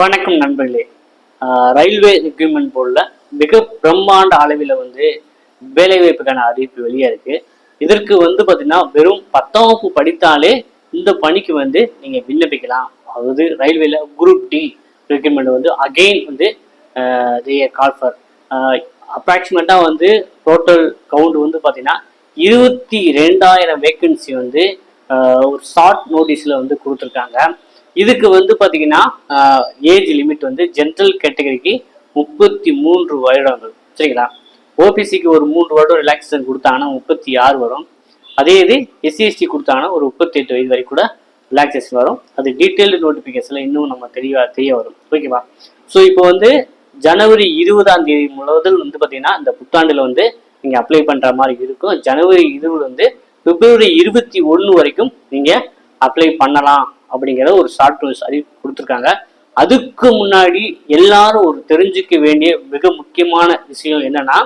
வணக்கம் நண்பர்களே. Railway equipment போர்டில் மிக பிரம்மாண்ட அளவில் வந்து வேலைவாய்ப்புக்கான அறிவிப்பு வெளியே இருக்கு. இதற்கு வந்து பார்த்தீங்கன்னா வெறும் பத்தாம் வகுப்பு படித்தாலே இந்த பணிக்கு வந்து நீங்கள் விண்ணப்பிக்கலாம். அதாவது ரயில்வேல குரூப் டி ரெக்யூப்மெண்ட் வந்து அகெயின் வந்து கால் ஃபார் அப்ராக்சிமேட்டாக வந்து டோட்டல் கவுண்ட் வந்து பார்த்தீங்கன்னா இருபத்தி ரெண்டாயிரம் வேக்கன்சி வந்து ஒரு ஷார்ட் நோட்டீஸில் வந்து கொடுத்துருக்காங்க. இதுக்கு வந்து பார்த்தீங்கன்னா ஏஜ் லிமிட் வந்து ஜென்ரல் கேட்டகரிக்கு முப்பத்தி மூன்று வருடங்கள். சரிங்களா? ஓபிசிக்கு ஒரு மூன்று வருடம் ரிலாக்ஸேஷன் கொடுத்தாங்கன்னா முப்பத்தி ஆறு வரும். அதே இது எஸ்சிஎஸ்டி கொடுத்தாங்கன்னா ஒரு முப்பத்தி எட்டு வயது வரைக்கும் கூட ரிலாக்ஸேஷன் வரும். அது டீட்டெயில்டு நோட்டிஃபிகேஷனில் இன்னும் நம்ம தெளிவாக தெரிய வரும். ஓகேவா? ஸோ இப்போ வந்து ஜனவரி இருபதாம் தேதி முதல் வந்து பார்த்தீங்கன்னா இந்த புத்தாண்டில் வந்து நீங்கள் அப்ளை பண்ணுற மாதிரி இருக்கும். ஜனவரி இருபது வந்து பிப்ரவரி இருபத்தி ஒன்று வரைக்கும் நீங்கள் அப்ளை பண்ணலாம். அப்படிங்கிற ஒரு ஷார்ட் நியூஸ் அறி கொடுத்துருக்காங்க. அதுக்கு முன்னாடி எல்லாரும் ஒரு தெரிஞ்சுக்க வேண்டிய மிக முக்கியமான விஷயம் என்னன்னா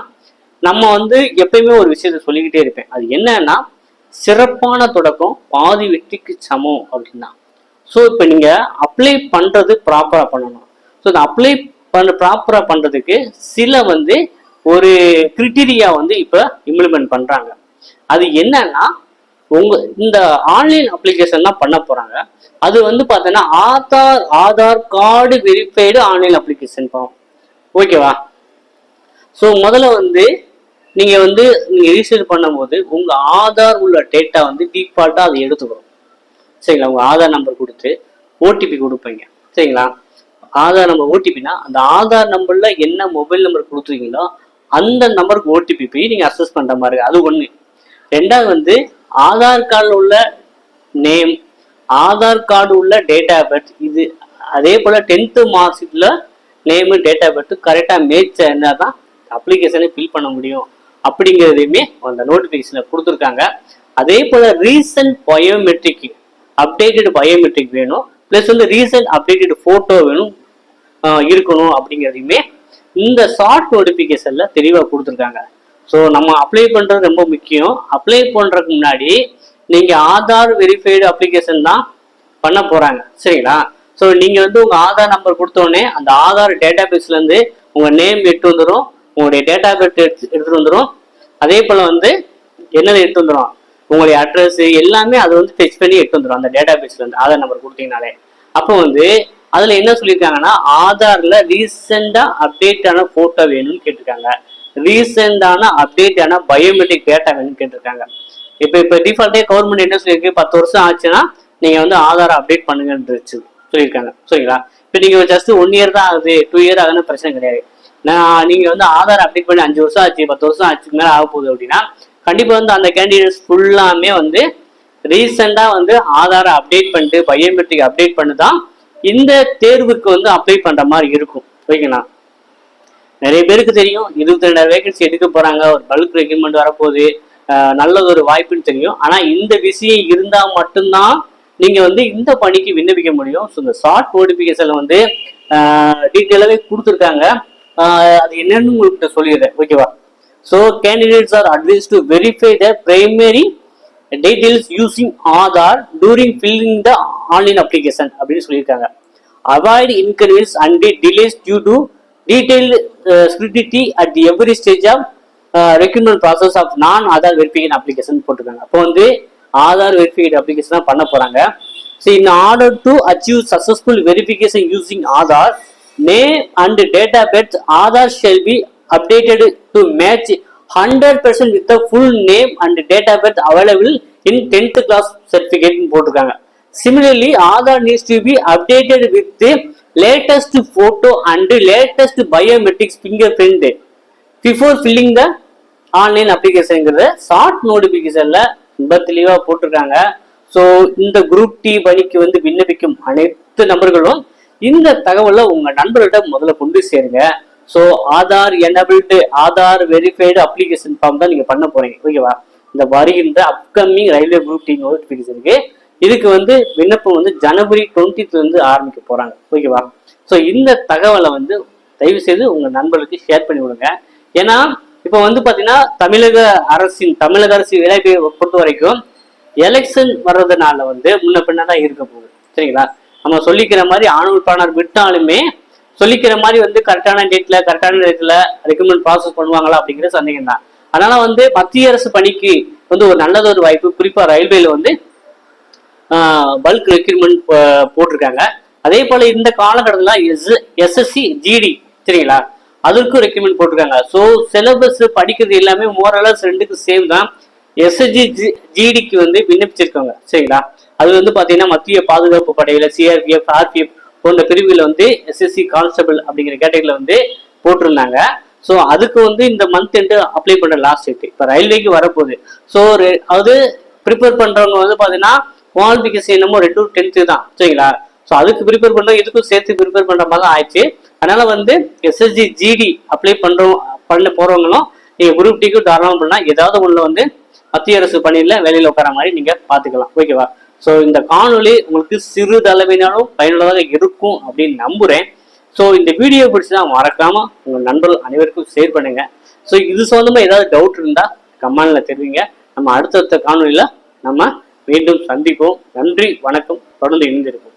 நம்ம வந்து எப்பயுமே ஒரு விஷயத்த சொல்லிக்கிட்டே இருப்பேன். அது என்னன்னா சிறப்பான தொடக்கம் பாதி வெற்றிக்கு சமம் அப்படின்னா. ஸோ இப்போ நீங்கள் அப்ளை பண்ணுறது ப்ராப்பராக பண்ணணும். ஸோ இந்த அப்ளை பண்ண ப்ராப்பராக பண்ணுறதுக்கு சில வந்து ஒரு கிரிட்டீரியா வந்து இப்போ இம்ப்ளிமெண்ட் பண்ணுறாங்க அது என்னன்னா உங்க இந்த ஆன்லைன் அப்ளிகேஷன் தான் பண்ண போறாங்க. அது வந்து பார்த்தோன்னா Aadhaar Aadhaar card verified online application போகும் ஓகேவா ஸோ முதல்ல வந்து நீங்கள் வந்து நீங்கள் ரிஜிஸ்டர் பண்ணும்போது உங்கள் ஆதார் உள்ள டேட்டா வந்து டீஃபால்ட்டாக அதை எடுத்துக்கிறோம் சரிங்களா? உங்கள் ஆதார் நம்பர் கொடுத்து ஓடிபி கொடுப்பீங்க. சரிங்களா? ஆதார் நம்பர் ஓடிபினா அந்த ஆதார் நம்பரில் என்ன மொபைல் நம்பர் கொடுத்துருக்கீங்களோ அந்த நம்பருக்கு ஓடிபி போய் நீங்கள் அக்சஸ் பண்ணுற மாதிரி அது ஒன்று ரெண்டாவது வந்து ஆதார் கார்டில் உள்ள நேம் ஆதார் கார்டு உள்ள டேட்டா பர்த் இது அதே போல டென்த்து மார்க்ஷீட்டில் நேமு டேட் ஆஃப் கரெக்டாக மேய்ச்ச இருந்தால் தான் அப்ளிகேஷனை ஃபில் பண்ண முடியும். அப்படிங்கிறதையுமே அந்த நோட்டிஃபிகேஷனில் கொடுத்துருக்காங்க. அதே போல் ரீசன்ட் பயோமெட்ரிக் அப்டேட்டட் பயோமெட்ரிக் வேணும். ப்ளஸ் வந்து ரீசன்ட் அப்டேட்டட் ஃபோட்டோ வேணும் இருக்கணும் அப்படிங்கிறதையுமே இந்த ஷார்ட் நோட்டிஃபிகேஷனில் தெளிவாக கொடுத்துருக்காங்க. ஸோ நம்ம அப்ளை பண்ணுறது ரொம்ப முக்கியம். அப்ளை பண்ணுறதுக்கு முன்னாடி நீங்கள் ஆதார் வெரிஃபைடு அப்ளிகேஷன் தான் பண்ண போகிறாங்க சரிங்களா? ஸோ நீங்கள் வந்து உங்கள் ஆதார் நம்பர் கொடுத்தோடனே அந்த ஆதார் டேட்டா பேஸ்லேருந்து உங்கள் நேம் எடுத்து வந்துடும் உங்களுடைய டேட்டா பேஸ் எடுத்துகிட்டு வந்துடும் அதே போல் வந்து என்னது எடுத்து வந்துடும் உங்களுடைய அட்ரஸ் எல்லாமே அது வந்து டெச் பண்ணி எடுத்து வந்துடும் அந்த டேட்டா பேஸ்லேருந்து ஆதார் நம்பர் கொடுத்தீங்கனாலே. அப்போ வந்து அதில் என்ன சொல்லியிருக்காங்கன்னா ஆதாரில் ரீசெண்டாக அப்டேட்டான ஃபோட்டோ வேணும்னு கேட்டிருக்காங்க. ரீசெண்டான அப்டேட்டான பயோமெட்ரிக் டேட்டா வேணும்னு கேட்டிருக்காங்க. இப்போ இப்போ டிஃபால்ட்டே கவர்மெண்ட் என்ன சொல்லியிருக்கு? பத்து வருஷம் ஆச்சுன்னா நீங்கள் வந்து ஆதார் அப்டேட் பண்ணுங்கன்றுச்சு சொல்லியிருக்காங்க. சரிங்களா? இப்போ நீங்கள் ஜஸ்ட் ஒன் இயர் தான் ஆகுது டூ இயர் ஆகுதுன்னு பிரச்சனை கிடையாது. நான் நீங்கள் வந்து ஆதார் அப்டேட் பண்ணி அஞ்சு வருஷம் ஆச்சு பத்து வருஷம் ஆச்சு மேலே ஆக போகுது அப்படின்னா கண்டிப்பாக வந்து அந்த கேண்டிடேட்ஸ் ஃபுல்லாமே வந்து ரீசெண்டாக வந்து ஆதாரை அப்டேட் பண்ணிட்டு பயோமெட்ரிக் அப்டேட் பண்ணி தான் இந்த தேர்வுக்கு வந்து அப்ளை பண்ணுற மாதிரி இருக்கும். ஓகேங்களா? நிறைய பேருக்கு தெரியும். இருபத்தி ரெண்டாயிரம் வேகன்சி எடுக்க போறாங்க. ஒரு பல்க் ரெக்ரூட்மெண்ட் வரப்போகுது. நல்லது ஒரு வாய்ப்புன்னு தெரியும். ஆனா இந்த விஷயம் இருந்தா மட்டும்தான் நீங்க வந்து இந்த பணிக்கு விண்ணப்பிக்க முடியும். ஸோ இந்த ஷார்ட் நோட்டிபிகேஷன்ல வந்து டீட்டெயிலாகவே கொடுத்துருக்காங்க. அது என்னன்னு உங்கள்கிட்ட சொல்லிடுறேன். ஓகேவா so candidates are advised to verify the primary details using Aadhaar during filling the online application அப்படின்னு சொல்லியிருக்காங்க. Avoid inconvenience and delays due to detailed scrutiny at every stage of recruitment process of non Aadhaar verification application போட்டிருக்காங்க. அப்போ வந்து Aadhaar வெரிஃபிகேட் application தான் பண்ண போறாங்க. So in order to achieve successful verification using Aadhaar name and data of Aadhaar shall be updated to match hundred percent with the full name and data of available in tenth class சர்டிஃபிகேட்னு போட்டிருக்காங்க. Similarly Aadhaar needs to be updated with latest photo and latest biometrics fingerprint before filling the online அப்ளிகேஷனுங்கிறத short நோட்டிஃபிகேஷனில் ரொம்ப தெளிவாக போட்டிருக்காங்க. So இந்த group D பணிக்கு வந்து விண்ணப்பிக்கும் அனைத்து நபர்களும் இந்த தகவலை உங்கள் நண்பர்கிட்ட முதல்ல கொண்டு சேருங்க. So Aadhaar enabled Aadhaar verified application form தான் நீங்கள் பண்ண போகிறீங்க ஓகேவா இந்த வருகின்ற அப்கமிங் ரயில்வே குரூப் டி நோட்டிஃபிகேஷனுக்கு இதுக்கு வந்து விண்ணப்பம் வந்து ஜனவரி டுவெண்ட்டில இருந்து ஆரம்பிக்க போறாங்க. ஓகேவா ஸோ இந்த தகவலை வந்து தயவு செய்து உங்க நண்பர்களுக்கு ஷேர் பண்ணி விடுங்க. ஏன்னா இப்போ வந்து பாத்தீங்கன்னா தமிழக அரசின் தமிழக அரசு விளைவை பொறுத்த வரைக்கும் எலெக்ஷன் வர்றதுனால வந்து முன்ன பின்ன தான் இருக்க போகுது. சரிங்களா? நம்ம சொல்லிக்கிற மாதிரி ஆணுவல் விட்டாலுமே சொல்லிக்கிற மாதிரி வந்து கரெக்டான டேட்ல கரெக்டான டேட்ல ரெக்கமெண்ட் ப்ராசஸ் பண்ணுவாங்களா அப்படிங்கிற சந்தேகம் தான் அதனால வந்து மத்திய அரசு பணிக்கு வந்து ஒரு நல்லது ஒரு வாய்ப்பு குறிப்பா ரயில்வேல வந்து பல்க் ரெக்யூர்மெண்ட் போட்டிருக்காங்க. அதே போல இந்த காலகட்டத்தில் எஸ் எஸ்எஸ்சி ஜிடி சரிங்களா அதற்கும் ரெக்கமெண்ட் போட்டிருக்காங்க. ஸோ சிலபஸ் படிக்கிறது எல்லாமே மோரலஸ் ரெண்டுக்கு சேம் தான். எஸ்எஸ்ஜி ஜிடிக்கு வந்து விண்ணப்பிச்சிருக்காங்க. சரிங்களா? அது வந்து பார்த்தீங்கன்னா மத்திய பாதுகாப்பு படையில சிஆர்பிஎஃப் ஆர்பிஎஃப் போன்ற பிரிவுகளில் வந்து எஸ்எஸ்சி கான்ஸ்டபிள் அப்படிங்கிற கேட்டகரியில் வந்து போட்டிருந்தாங்க. ஸோ அதுக்கு வந்து இந்த மந்த் எண்டு அப்ளை பண்ணுற லாஸ்ட் டேட் இப்போ ரயில்வேக்கு வரப்போகுது. ஸோ அது ப்ரிப்பேர் பண்ணுறவங்க வந்து பார்த்தீங்கன்னா குவாலிஃபிகேஷன் என்னமோ ரெண்டு டென்த்து தான் சரிங்களா? ஸோ அதுக்கு ப்ரிப்பேர் பண்ணுறோம் இதுக்கும் சேர்த்து ப்ரிப்பேர் பண்ணுற மாதிரி தான் ஆயிடுச்சு. அதனால் வந்து எஸ்எஸ்ஜி ஜிடி அப்ளை பண்ணுறோம் பண்ண போகிறவங்களும் நீங்கள் குரூப் டிக்கும் தாராளம் பண்ணலாம். ஏதாவது ஒன்றில் வந்து மத்திய அரசு பணியில் வேலையில் உட்கார மாதிரி நீங்கள் பார்த்துக்கலாம் ஓகேவா ஸோ இந்த காணொளி உங்களுக்கு சிறு தலைமையினாலும் பயனுள்ளதாக இருக்கும் அப்படின்னு நம்புகிறேன் ஸோ இந்த வீடியோ பிடிச்சுன்னா மறக்காமல் உங்கள் நண்பர்கள் அனைவருக்கும் ஷேர் பண்ணுங்கள் ஸோ இது சம்மந்தமாக ஏதாவது டவுட் இருந்தால் கமெண்டில் தெரிவிங்க. நம்ம அடுத்தடுத்த காணொலியில் நம்ம மீண்டும் சந்திப்போம். நன்றி வணக்கம். தொடர்ந்து இணைந்திருக்கும்